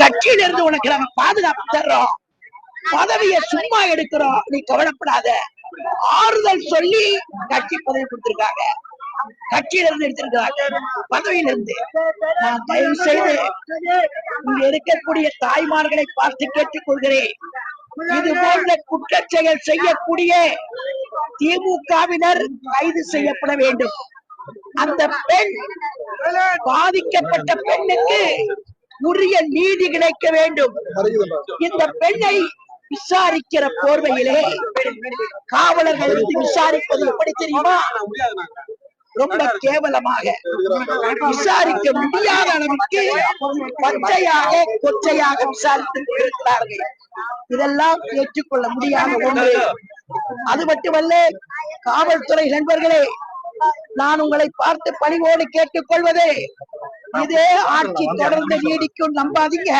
கட்சியில இருந்து உனக்கு நாங்க பாதுகாப்பு தர்றோம். பதவியை சும்மா எடுக்கிறோம். நீ கவலைப்படாத. ஆறுதல் சொல்லி கட்சி பதவி கொடுத்திருக்காங்க. கட்சியில இருந்து எடுத்திருக்காங்க பதவியில இருந்து நான் தயவு செய்து இங்க இருக்கக்கூடிய தாய்மார்களை பார்த்து கேட்டுக் கொள்கிறேன் இது போன்ற குற்ற செயல் செய்யக்கூடிய திமுகவினர் கைது செய்யப்பட வேண்டும். அந்த பெண் பாதிக்கப்பட்ட பெண்ணுக்கு உரிய நீதி கிடைக்க வேண்டும். இந்த பெண்ணை விசாரிக்கிற போர்வையிலே காவலர்கள் வந்து விசாரிப்பது எப்படி தெரியுமா? ரொம்ப கேவலமாக. விசாரிக்க முடியாத அளவுக்கு பச்சையாக கொச்சையாக விசாரித்து இருக்கிறார்கள் இதெல்லாம் ஏற்றுக்கொள்ள முடியாத ஒன்று. அது மட்டுமல்ல காவல்துறை நண்பர்களே நான் உங்களை பார்த்து பணிவோடு கேட்டுக்கொள்வது இதே ஆட்சி தொடர்ந்து நீடிக்கும் நம்பாதீங்க.